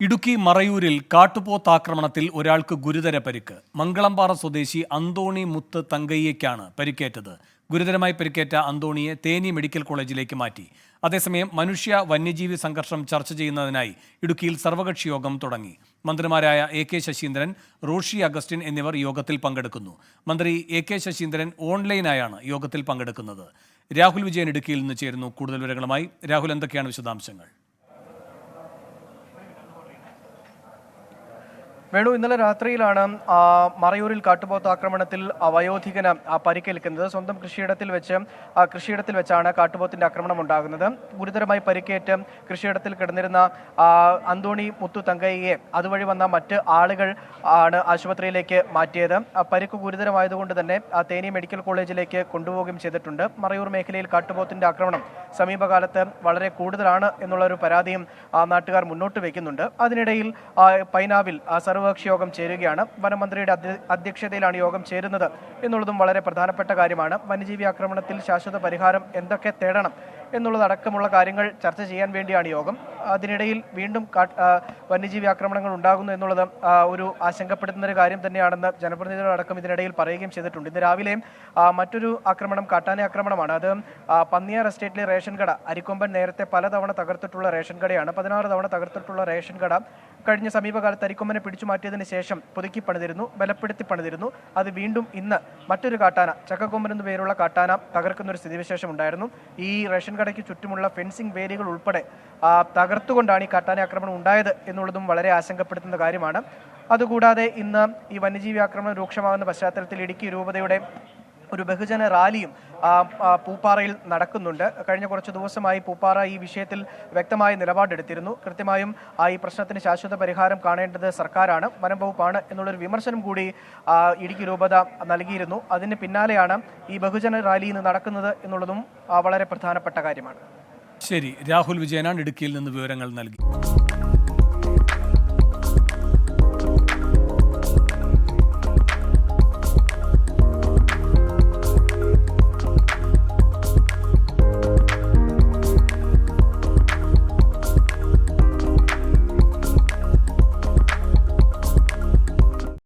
ഇടുക്കി മറയൂരിൽ കാട്ടുപോത്താക്രമണത്തിൽ ഒരാൾക്ക് ഗുരുതര പരിക്ക്. മംഗളംപാറ സ്വദേശി അന്തോണി മുത്ത് തങ്കയ്യയ്ക്കാണ് പരിക്കേറ്റത്. ഗുരുതരമായി പരിക്കേറ്റ അന്തോണിയെ തേനി മെഡിക്കൽ കോളേജിലേക്ക് മാറ്റി. അതേസമയം മനുഷ്യ വന്യജീവി സംഘർഷം ചർച്ച ചെയ്യുന്നതിനായി ഇടുക്കിയിൽ സർവകക്ഷി യോഗം തുടങ്ങി. മന്ത്രിമാരായ എ കെ ശശീന്ദ്രൻ റോഷി അഗസ്റ്റിൻ എന്നിവർ യോഗത്തിൽ പങ്കെടുക്കുന്നു. മന്ത്രി എ കെ ശശീന്ദ്രൻ ഓൺലൈനായാണ് യോഗത്തിൽ പങ്കെടുക്കുന്നത്. രാഹുൽ വിജയൻ ഇടുക്കിയിൽ നിന്ന് ചേരുന്നു കൂടുതൽ വിവരങ്ങളുമായി. രാഹുൽ എന്തൊക്കെയാണ് വിശദാംശങ്ങൾ? വേണു ഇന്നലെ രാത്രിയിലാണ് മറയൂരിൽ കാട്ടുപോത്ത് ആക്രമണത്തിൽ വയോധികന് പരിക്കേൽക്കുന്നത്. സ്വന്തം കൃഷിയിടത്തിൽ വെച്ച് കൃഷിയിടത്തിൽ വെച്ചാണ് കാട്ടുപോത്തിന്റെ ആക്രമണം ഉണ്ടാകുന്നത്. ഗുരുതരമായി പരിക്കേറ്റ് കൃഷിയിടത്തിൽ കിടന്നിരുന്ന അന്തോണി മുത്തു തങ്കയ്യയെ അതുവഴി വന്ന മറ്റ് ആളുകൾ ആണ് ആശുപത്രിയിലേക്ക് മാറ്റിയത്. പരിക്ക് ഗുരുതരമായതുകൊണ്ട് തന്നെ തേനി മെഡിക്കൽ കോളേജിലേക്ക് കൊണ്ടുപോവുകയും ചെയ്തിട്ടുണ്ട്. മറയൂർ മേഖലയിൽ കാട്ടുപോത്തിന്റെ ആക്രമണം സമീപകാലത്ത് വളരെ കൂടുതലാണ് എന്നുള്ള ഒരു പരാതിയും നാട്ടുകാർ മുന്നോട്ട് വയ്ക്കുന്നുണ്ട്. അതിനിടയിൽ പൈനാവിൽ ആ, സർവകക്ഷി യോഗം ചേരുകയാണ്. വനമന്ത്രിയുടെ അധ്യ- അധ്യക്ഷതയിലാണ് യോഗം ചേരുന്നത്. എന്നുള്ളതും വളരെ പ്രധാനപ്പെട്ട കാര്യമാണ്. വന്യജീവി ആക്രമണത്തിൽ ശാശ്വത പരിഹാരം എന്തൊക്കെ തേടണം? എന്നുള്ളതടക്കമുള്ള കാര്യങ്ങൾ ചർച്ച ചെയ്യാൻ വേണ്ടിയാണ് യോഗം. അതിനിടയിൽ വീണ്ടും വന്യജീവി ആക്രമണങ്ങൾ ഉണ്ടാകുന്നു എന്നുള്ളത് ഒരു ആശങ്കപ്പെടുത്തുന്ന ഒരു കാര്യം തന്നെയാണെന്ന് ജനപ്രതിനിധികളടക്കം ഇതിനിടയിൽ പറയുകയും ചെയ്തിട്ടുണ്ട്. ഇന്ന് രാവിലെ മറ്റൊരു ആക്രമണം കാട്ടാന ആക്രമണമാണ്. അത് പന്നിയാർ എസ്റ്റേറ്റിലെ റേഷൻ കട അരിക്കൊമ്പൻ നേരത്തെ പലതവണ തകർത്തിട്ടുള്ള റേഷൻ കടയാണ്. പതിനാറ് തവണ തകർത്തിട്ടുള്ള റേഷൻ കട കഴിഞ്ഞ സമീപകാലത്ത് അരിക്കൊമ്പനെ പിടിച്ചു മാറ്റിയതിന് ശേഷം പുതുക്കി പണിതിരുന്നു ബലപ്പെടുത്തി പണിതിരുന്നു. അത് വീണ്ടും ഇന്ന് മറ്റൊരു കാട്ടാന ചക്കക്കൊമ്പൻ എന്നു പേരുള്ള കാട്ടാന തകർക്കുന്ന ഒരു സ്ഥിതിവിശേഷം ഉണ്ടായിരുന്നു. ഈ റേഷൻ കടയ്ക്ക് ചുറ്റുമുള്ള ഫെൻസിംഗ് വേലികൾ ഉൾപ്പെടെ തകർത്തുകൊണ്ടാണ് ഈ കാട്ടാന ആക്രമണം ഉണ്ടായത് എന്നുള്ളതും വളരെ ആശങ്കപ്പെടുത്തുന്ന കാര്യമാണ്. അതുകൂടാതെ ഇന്ന് ഈ വന്യജീവി ആക്രമണം രൂക്ഷമാകുന്ന പശ്ചാത്തലത്തിൽ ഇടുക്കി രൂപതയുടെ ഒരു ബഹുജന റാലിയും പൂപ്പാറയിൽ നടക്കുന്നുണ്ട്. കഴിഞ്ഞ കുറച്ച് ദിവസമായി പൂപ്പാറ ഈ വിഷയത്തിൽ വ്യക്തമായ നിലപാടെടുത്തിരുന്നു. കൃത്യമായും ആ ഈ പ്രശ്നത്തിന് ശാശ്വത പരിഹാരം കാണേണ്ടത് സർക്കാരാണ്. വനം വകുപ്പാണ് എന്നുള്ളൊരു വിമർശനം കൂടി ഇടുക്കി രൂപത നൽകിയിരുന്നു. അതിന് പിന്നാലെയാണ് ഈ ബഹുജന റാലി ഇന്ന് നടക്കുന്നത് എന്നുള്ളതും വളരെ പ്രധാനപ്പെട്ട കാര്യമാണ്. ശരി. രാഹുൽ വിജയനാണ് ഇടുക്കിയിൽ നിന്ന് വിവരങ്ങൾ നൽകി.